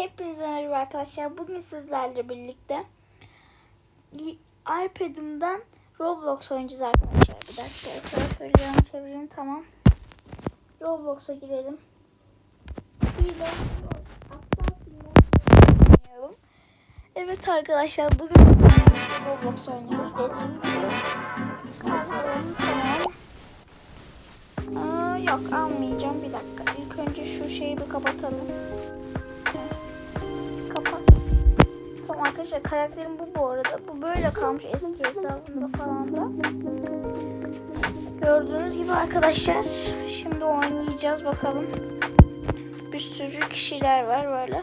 Hepinize merhaba arkadaşlar. Bugün sizlerle birlikte iPad'imden Roblox oynayacağız arkadaşlar. Bir dakika söyleyeceğim çevireyim tamam. Roblox'a girelim. Evet arkadaşlar bugün Roblox oynuyoruz dediğim gibi. Aa, yok almayacağım bir dakika. İlk önce şu şeyi bir kapatalım. Tamam arkadaşlar karakterim bu bu arada. Bu böyle kalmış eski hesabımda falan da. Gördüğünüz gibi arkadaşlar şimdi oynayacağız bakalım. Bir sürü kişiler var böyle.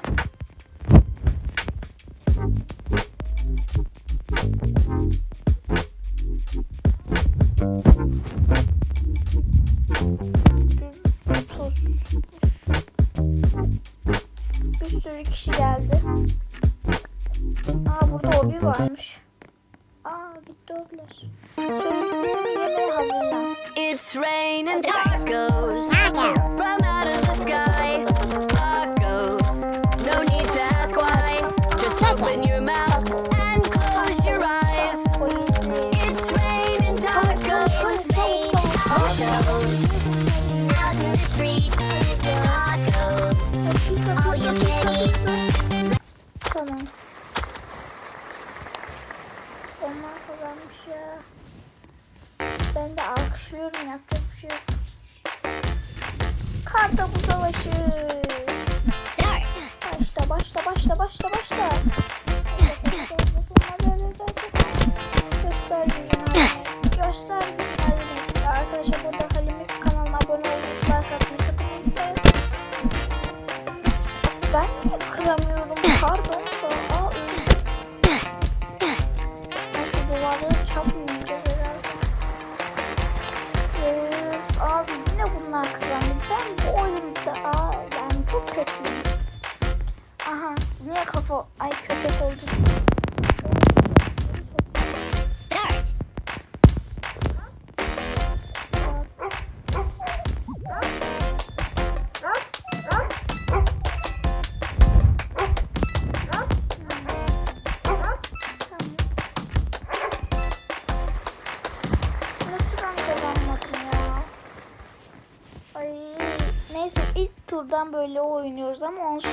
Turdan böyle oynuyoruz ama olsun.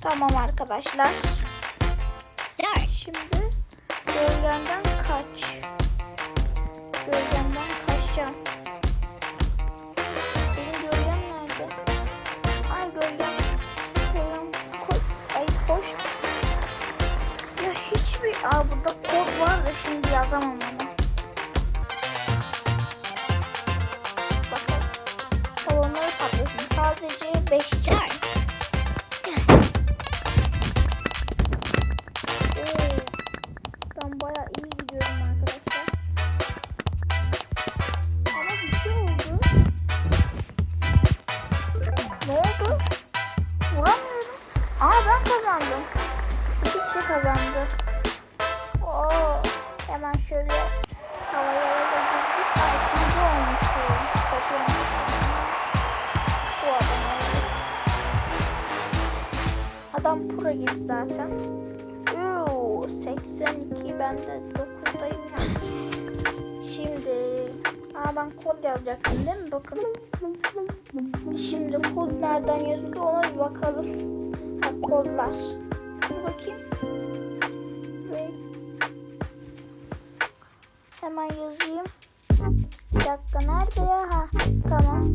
Tamam arkadaşlar. Şimdi gölgenden kaç. Gölgemden kaçacağım. Benim gölgem nerede? Ay gölgem. Gölgem koy. Ay koş. Ya hiçbir... Aa burada kod var da şimdi yazamam onu. Adam pro gibi zaten. Oo, 82 ben de 9'dayım ya. Şimdi Aa ben kod yazacaktım değil mi? Bakın. Şimdi kod nereden yazılıyor ona bir bakalım. Ha kodlar. Dur bakayım. Ve hemen yazayım. Bir dakika nerede ya? Ha tamam.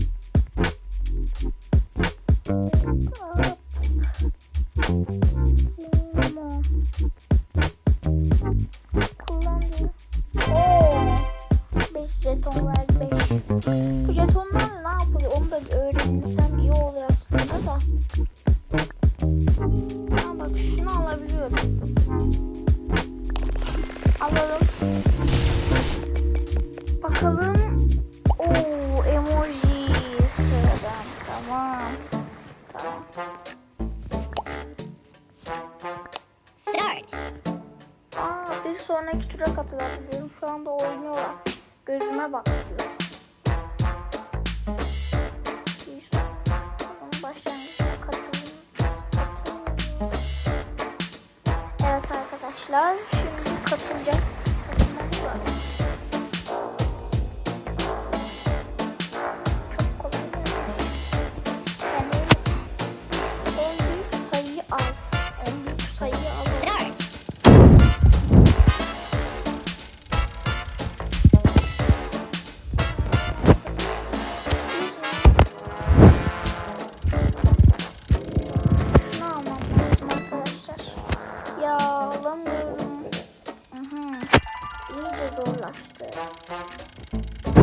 Thank you.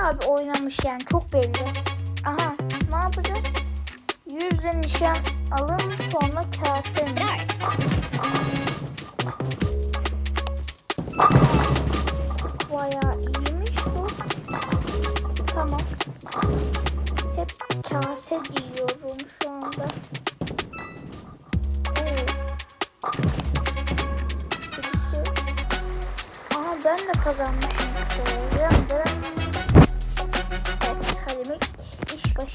bayağı bir oynamış yani çok belli. Aha ne yapacağız? Yüzle nişan alın sonra kase. Bayağı iyiymiş bu. Tamam. Hep kase diyorum şu anda. Evet. Aha ben de kazanmışım. Ben de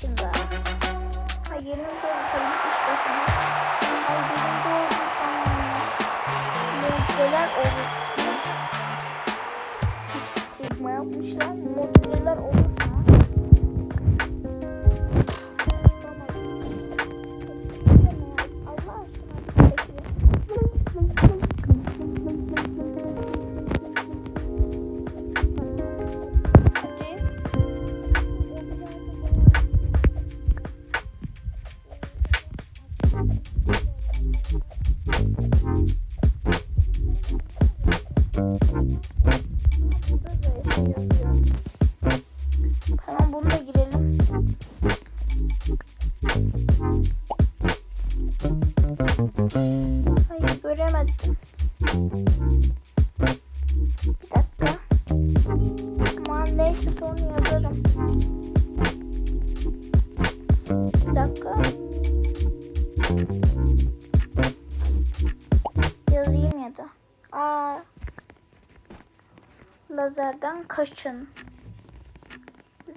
yaşında. Ha 20 yaşında iş başında.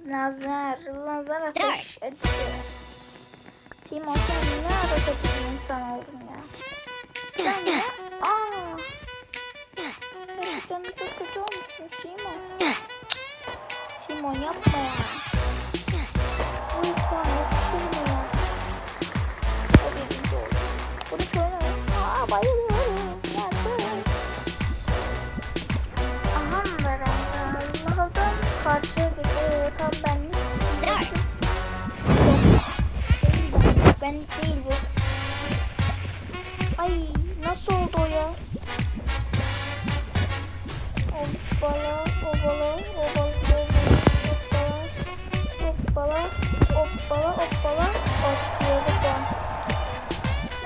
Nazar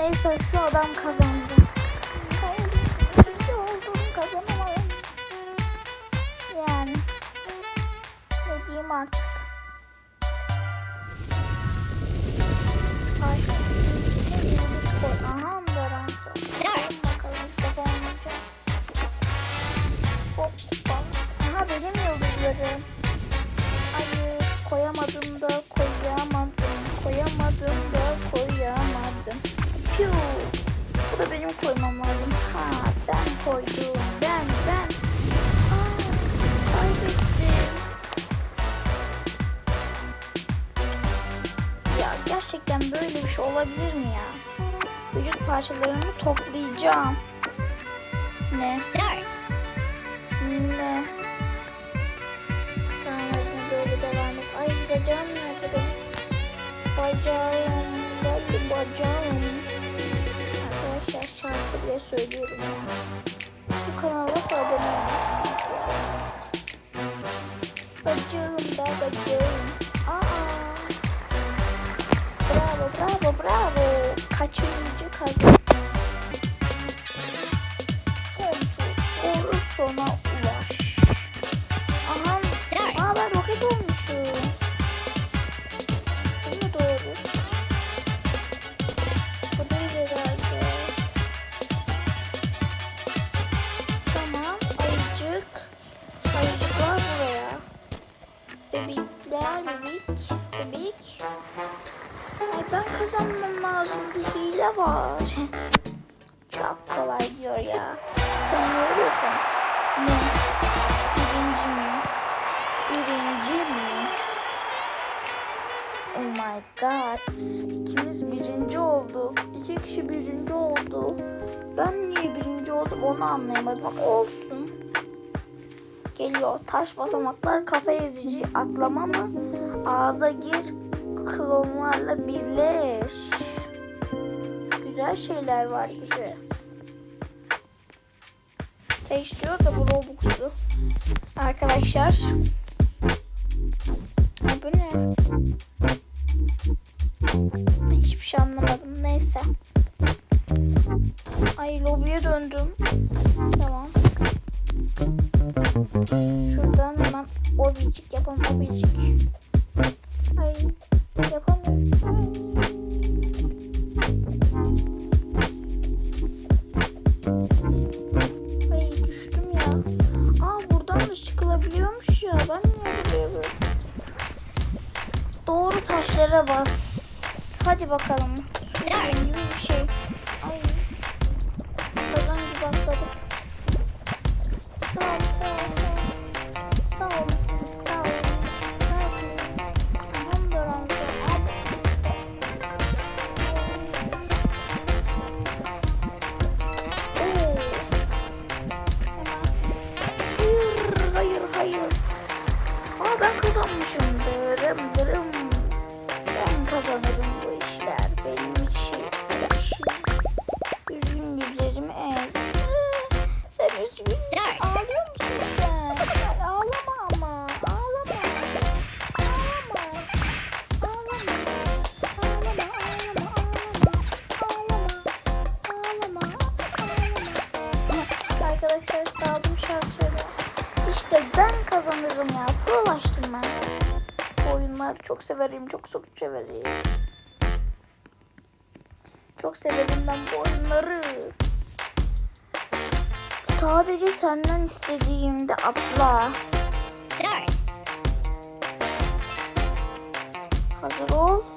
Neyse şu adam kazandı. benim koymam lazım. Ha ben koydum. Ben ben. Kaybettim. Ya gerçekten böyle bir şey olabilir mi ya? Vücut parçalarımı toplayacağım. Ne? Start. Ne? Ay bacağım nerede? Bacağım. Belli bacağım diye söylüyorum. Bu kanala abone olmazsınız ya. Bacağım da bacağım. Aa. Bravo bravo bravo. Kaçırıncı kazandım. bir hile var. Çok kolay diyor ya. Sen ne diyorsun? Ne? Birinci mi? Birinci mi? Oh my god. İkimiz birinci olduk. İki kişi birinci oldu. Ben niye birinci oldum onu anlayamadım. Bak olsun. Geliyor. Taş basamaklar kafa ezici atlama mı? Ağza gir klonlarla birleş güzel şeyler var gibi. Seç diyor da bu Robux'u. Arkadaşlar. Ha, bu ne? Süper gibi bir şey. Allah. çok severim. Çok çok severim. Çok severim ben bu oyunları. Sadece senden istediğimde atla. Start. Hazır ol.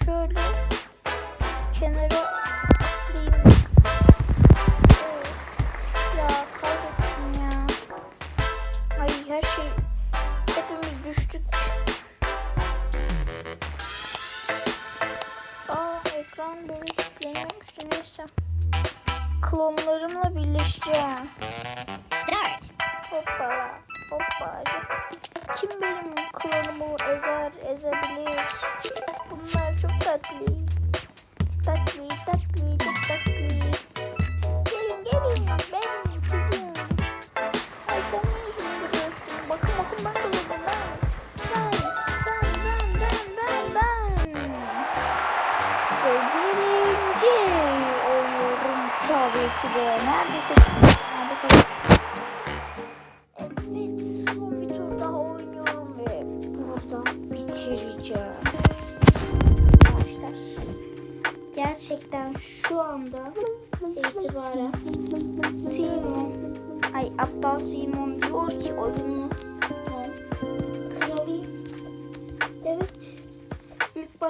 görüşürüz.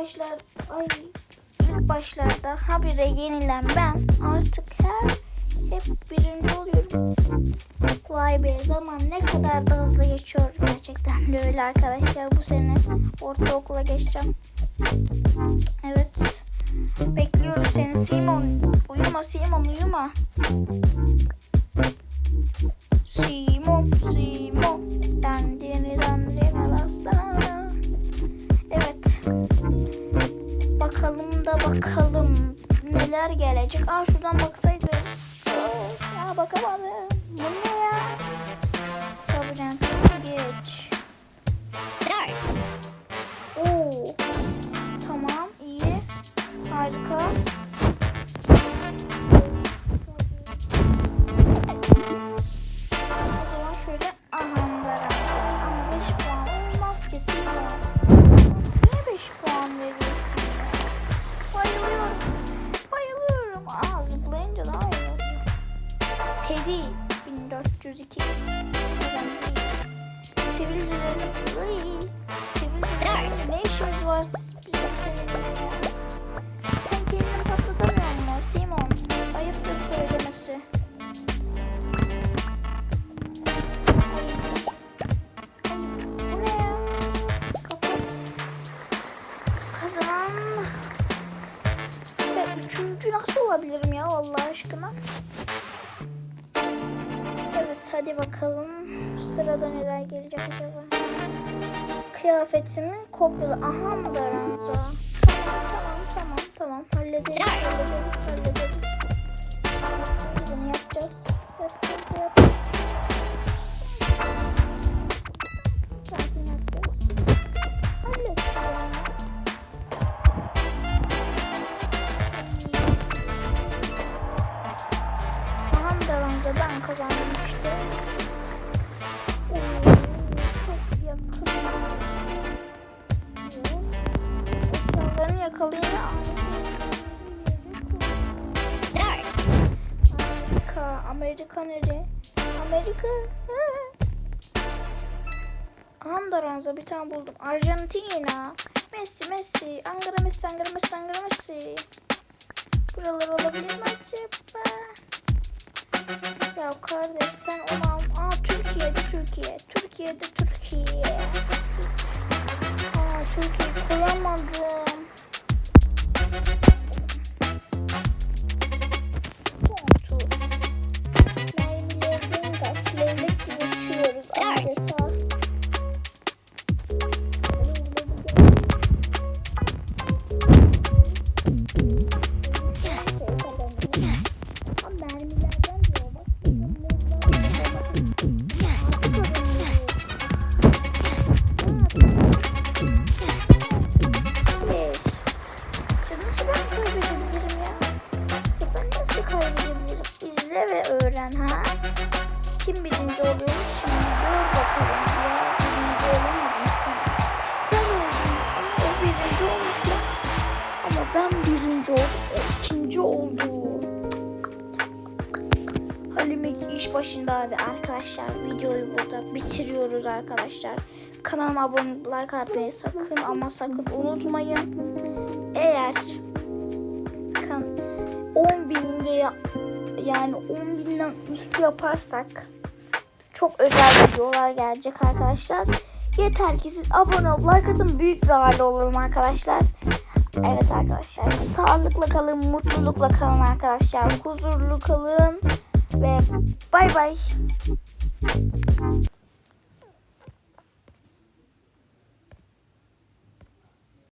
Başlar ay ilk başlarda habire yenilen ben artık her hep birinci oluyorum. Vay be zaman ne kadar da hızlı geçiyor gerçekten de öyle arkadaşlar bu sene ortaokula geçeceğim. Evet bekliyoruz seni Simon uyuma Simon uyuma. Simon bakalım neler gelecek. Aa şuradan baksaydım. Ya bakamadım. Bu ne ya? Labirent geç. Start. Oo. Tamam iyi. Harika. Kıyafetimin kopyalı. Aha mı Daranza? Andaranza bir tane buldum. Arjantina. Messi, Messi. Ankara Messi, Ankara Messi, Ankara Messi. Buralar olabilir mi acaba? Ya kardeş sen onu al. Aa Türkiye'de Türkiye. Türkiye'de Türkiye. Aa Türkiye koyamadım. Arkadaşlar videoyu burada bitiriyoruz arkadaşlar. Kanalıma abone like atmayı sakın ama sakın unutmayın. Eğer kan 10 bin ya- yani 10 binden üstü yaparsak çok özel videolar gelecek arkadaşlar. Yeter ki siz abone olup like atın büyük bir aile olalım arkadaşlar. Evet arkadaşlar sağlıkla kalın mutlulukla kalın arkadaşlar huzurlu kalın ve bay bay.